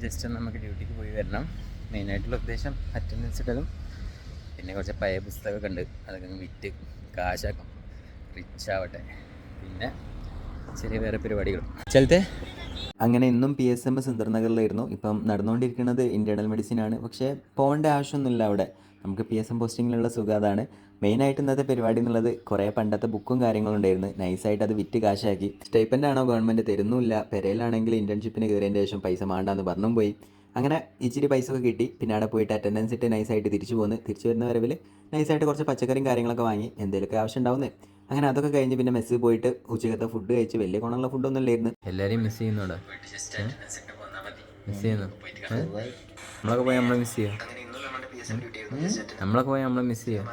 Just നമുക്ക് ഡ്യൂട്ടിക്ക് പോയി വരണം. മെയിനായിട്ടുള്ള ഉദ്ദേശം അറ്റൻഡൻസ് ഇടലും പിന്നെ കുറച്ച് പഴയ പുസ്തകമൊക്കെ ഉണ്ട്. അതൊക്കെ വിറ്റ് കാശാക്കും. റിച്ച് ആവട്ടെ. പിന്നെ ചെറിയ വേറെ പരിപാടികളും. ചിലത്തെ? അങ്ങനെ ഇന്നും പി എസ് എം എസ് സുന്ദർനഗറിലായിരുന്നു ഇപ്പം നടന്നുകൊണ്ടിരിക്കുന്നത് ഇന്റേർണൽ മെഡിസിൻ ആണ്. പക്ഷേ പോകേണ്ട ആവശ്യമൊന്നുമില്ല അവിടെ. നമുക്ക് പി എസ് എം പോസ്റ്റിങ്ങിലുള്ള സുഖം അതാണ്. മെയിനായിട്ട് ഇന്നത്തെ പരിപാടി എന്നുള്ളത് കുറേ പണ്ടത്തെ ബുക്കും കാര്യങ്ങളും ഉണ്ടായിരുന്നു. നൈസായിട്ട് അത് വിറ്റ് കാശാക്കി. സ്റ്റൈപ്പന്റ് ആണോ ഗവൺമെന്റ് തരുന്നുമില്ല. പെരയിലാണെങ്കിൽ ഇന്റേൺഷിപ്പിന് കയറിയതിന്റെ ശേഷം പൈസ മാണ്ടാന്ന് പറഞ്ഞും പോയി. അങ്ങനെ ഇച്ചിരി പൈസ ഒക്കെ കിട്ടി. പിന്നെ അവിടെ പോയിട്ട് അറ്റൻഡൻസ് ഇട്ട് നൈസായിട്ട് തിരിച്ചു പോന്ന്. തിരിച്ചു വരുന്ന വരവിൽ നൈസായിട്ട് കുറച്ച് പച്ചക്കറിയും കാര്യങ്ങളൊക്കെ വാങ്ങി. എന്തെങ്കിലുമൊക്കെ ആവശ്യം ഉണ്ടാവുന്നത് അങ്ങനെ അതൊക്കെ കഴിഞ്ഞ് പിന്നെ മെസ്സിൽ പോയിട്ട് ഉച്ചക്കത്തെ ഫുഡ് കഴിച്ച് വലിയ ഗുണമുള്ള ഫുഡൊന്നും ഇല്ലായിരുന്നു. എല്ലാവരെയും മിസ് ചെയ്യുന്നുണ്ടോ മിസ് ചെയ്യുന്നു? നമ്മളൊക്കെ പോയി നമ്മളെ മിസ് ചെയ്യാം. നമ്മളൊക്കെ പോയി നമ്മളെ മിസ് ചെയ്യാം.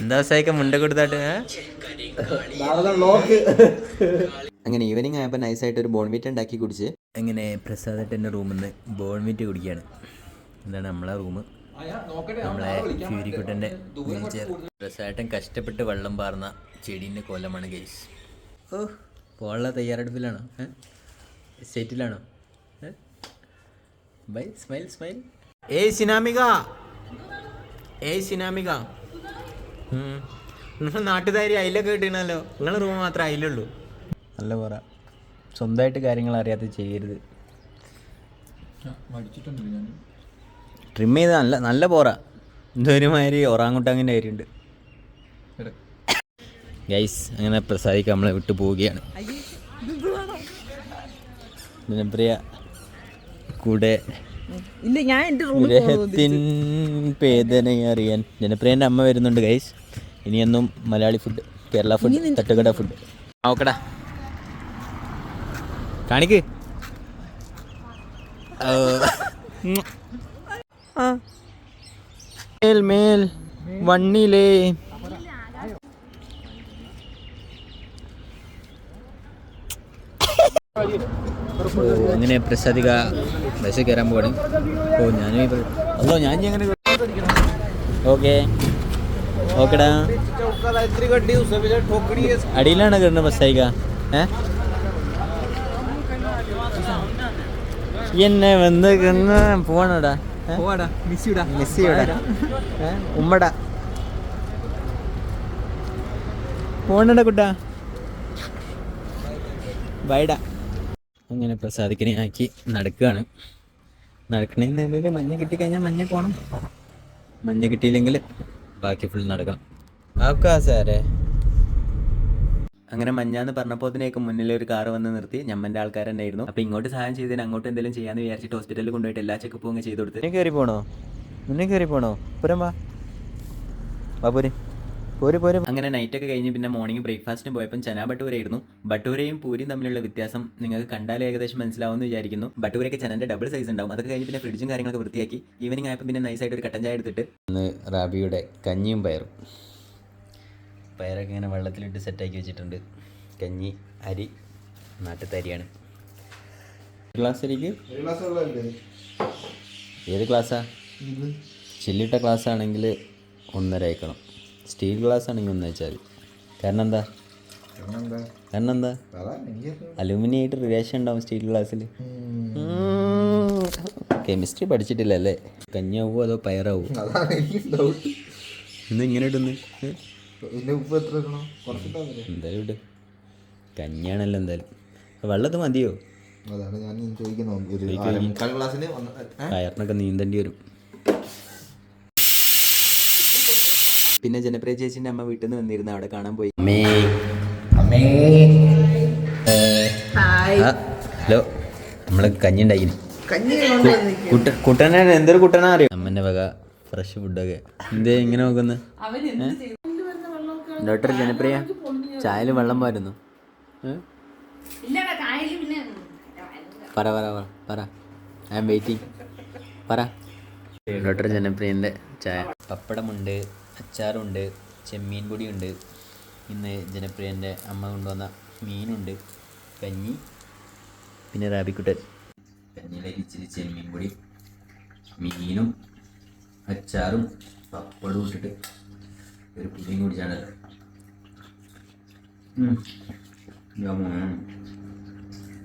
എന്താ സൈക്ക മുണ്ട കൊടുത്താട്ട്? അങ്ങനെ ഈവനിങ് ആയപ്പോൾ നൈസായിട്ട് ഒരു ബോൺമീറ്റ് ഉണ്ടാക്കി കുടിച്ച് അങ്ങനെ പ്രസാദത്തിന്റെ റൂമിൽ നിന്ന് ബോൺമീറ്റ് കുടിക്കുകയാണ് എന്താണ് നമ്മളെ റൂം നമ്മളെ ഫ്യൂരിക്കുട്ടന്റെ പ്രസാദട്ടൻ കഷ്ടപ്പെട്ട് വെള്ളം പാർന്ന ചെടീന്റെ കൊല്ലമാണ് ഗൈസ്. ഓ. പോകാനുള്ള തയ്യാറെടുപ്പിലാണോ? സെറ്റിലാണോ bye smile smile hey Sinamika hey Sinamika നിങ്ങൾ നാട്ടുകാരി അയിലൊക്കെ കിട്ടണല്ലോ നിങ്ങളെ റൂം മാത്രമേ അയിലുള്ളൂ. നല്ല പറ. സ്വന്തമായിട്ട് കാര്യങ്ങൾ അറിയാതെ ചെയ്യരുത്. ട്രിം ചെയ്ത് നല്ല നല്ല പോറ. ഇതൊരുമാതിരി ഒറാങ്കുട്ടാങ്ങിന്റെ കാര്യമുണ്ട്. ഗൈസ് അങ്ങനെ പ്രസാദിക്ക് നമ്മളെ വിട്ടു പോവുകയാണ്. ജനപ്രിയ കൂടെ ഇല്ല ഞാൻ എന്റെ റൂമിൽ വിരഹത്തിൻ വേദന അറിയാൻ ജനപ്രിയന്റെ അമ്മ വരുന്നുണ്ട് ഗൈസ് ഇനിയൊന്നും മലയാളി ഫുഡ് കേരള ഫുഡ് തട്ടുകട ഫുഡ് നോക്കടാ കാണിക്ക്. മേൽ മേൽ വണ്ണിലേ. ഓ, അങ്ങനെ പ്രസാദിക ബസ്സിൽ കയറാൻ പോവാണ്. ഓ ഞാനും അല്ലോ ഞാൻ ഇങ്ങനെ അങ്ങനെ ഓക്കെ. ഓക്കെടാ. അടിയിലാണ് കയറുന്നത് ബസ്സായിക ഏ? എന്നെ വന്ന് കിണ പോവാണോടാ? ഉമ്മടാ. പോണടാ കുട്ടാ. ബൈഡാ അങ്ങനെ പ്രസാദിക്കിനെ ആക്കി നടക്കുകയാണ് നടക്കണേന്റെ മഞ്ഞ കിട്ടിക്കഴിഞ്ഞാൽ മഞ്ഞ പോകണം മഞ്ഞ കിട്ടിയില്ലെങ്കിൽ ബാക്കി ഫുൾ നടക്കാം ആക്കാ സാറേ. അങ്ങനെ മഞ്ഞാന്ന് പറഞ്ഞപ്പോഴത്തേക്ക് മുന്നിൽ ഒരു കാറ് വന്ന് നിർത്തി. ഞമ്മന്റെ ആൾക്കാരുണ്ടായിരുന്നു അപ്പോൾ ഇങ്ങോട്ട് സഹായം ചെയ്തതിന് അങ്ങോട്ട് എന്തെങ്കിലും ചെയ്യാന്ന് വിചാരിച്ചിട്ട് ഹോസ്പിറ്റലിൽ കൊണ്ടുപോയിട്ട് എല്ലാ ചെക്കപ്പും അങ്ങ് ചെയ്ത് കൊടുത്തു. കയറി പോണോ? മുന്നേ കയറി പോണോ? പുരം വാ. പോര് പോര്. അങ്ങനെ നൈറ്റ് ഒക്കെ കഴിഞ്ഞ് പിന്നെ മോർണിംഗ് ബ്രേക്ക്ഫാസ്റ്റിന് പോയപ്പോൾ ചന ബട്ടൂരയായിരുന്നു. ബട്ടൂരയും പൂരിയും തമ്മിലുള്ള വ്യത്യാസം നിങ്ങൾക്ക് കണ്ടാൽ ഏകദേശം മനസ്സിലാവുമെന്ന് വിചാരിക്കുന്നു. ബട്ടൂരയ്ക്ക് ചെനന്റെ ഡബിൾ സൈസ് ഉണ്ടാവും. അതൊക്കെ കഴിഞ്ഞ് പിന്നെ ഫ്രിഡ്ജും കാര്യങ്ങളൊക്കെ വൃത്തിയാക്കി ഈവനിങ് ആയപ്പോൾ പിന്നെ നൈസായിട്ട് ഒരു കട്ടൻ ചായ എടുത്തിട്ട് ഇന്ന് റാബിയുടെ കഞ്ഞിയും പയറും. പയറൊക്കെ ഇങ്ങനെ വെള്ളത്തിലിട്ട് സെറ്റാക്കി വെച്ചിട്ടുണ്ട്. കഞ്ഞി അരി നാട്ടിലത്തെ അരിയാണ് ഗ്ലാസ് അരിക്ക്? ഏത് ക്ലാസ്സാ ചില്ലിട്ട ക്ലാസ് ആണെങ്കിൽ ഒന്നര അയക്കണം സ്റ്റീൽ ഗ്ലാസ് ആണെങ്കിൽ ഒന്ന് വെച്ചാൽ കാരണം എന്താ? കാരണം എന്താ? അലൂമിനിയം ആയിട്ട് റിലേഷൻ ഉണ്ടാവും സ്റ്റീൽ ഗ്ലാസ്സിൽ. കെമിസ്ട്രി പഠിച്ചിട്ടില്ല അല്ലേ? കഞ്ഞാവോ അതോ പയറാവോ ഇന്ന് ഇങ്ങനെ ഇടുന്നു? എന്തായാലും ഇട്. കഞ്ഞാണല്ലോ എന്തായാലും. വെള്ളത്ത് മതിയോ? അതാണ് ഞാൻ ചോദിക്കുന്നത് ഒരു ചോദിക്ക് അര മുക്കാൽ ഗ്ലാസ്സിന് ഒന്ന് ഏ? കയറിനൊക്കെ നീന്തേണ്ടി വരും പിന്നെ ജനപ്രിയ ചേച്ചിന്റെ അമ്മ വീട്ടിൽ നിന്ന് വന്നിരുന്നു അവിടെ കാണാൻ പോയി. അമ്മേ. അമ്മേ. ഹലോ. നമ്മൾ കഞ്ഞി ഉണ്ടായി കുട്ടനാണ് എന്തൊരു കുട്ടനാ അറിയോ? അമ്മന്റെ വക ഫ്രഷ് ഫുഡൊക്കെ എന്തേ ഇങ്ങനെ നോക്കുന്നു? ഡോക്ടർ ജനപ്രിയ ചായയിൽ വെള്ളം പാരുന്നു? പറ പറ പറ പറ. ഐ എം വെയിറ്റിംഗ് പറ. ഡോക്ടർ ജനപ്രിയന്റെ ചായ. പപ്പടമുണ്ട്. അച്ചാറുണ്ട് ചെമ്മീൻ പൊടിയുണ്ട് ഇന്ന് ജനപ്രിയന്റെ അമ്മ കൊണ്ടുവന്ന മീനുണ്ട് കഞ്ഞി പിന്നെ റാബിക്കുട്ടൻ. കഞ്ഞിയിലേക്ക് ഇച്ചിരി ചെമ്മീൻ പൊടി മീനും അച്ചാറും പപ്പടും ഇട്ടിട്ട് ഒരു പുതിയും കുടിച്ചാണല്ലോ.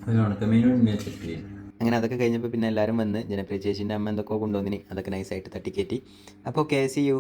ഒരു വെച്ചിട്ടില്ല അങ്ങനെ അതൊക്കെ കഴിഞ്ഞപ്പോൾ പിന്നെ എല്ലാവരും വന്ന് ജനപ്രിയ ചേച്ചീന്റെ അമ്മ എന്തൊക്കെ കൊണ്ടുവന്നിനി. അതൊക്കെ നൈസായിട്ട് തട്ടിക്കയറ്റി അപ്പോൾ കെ സി യു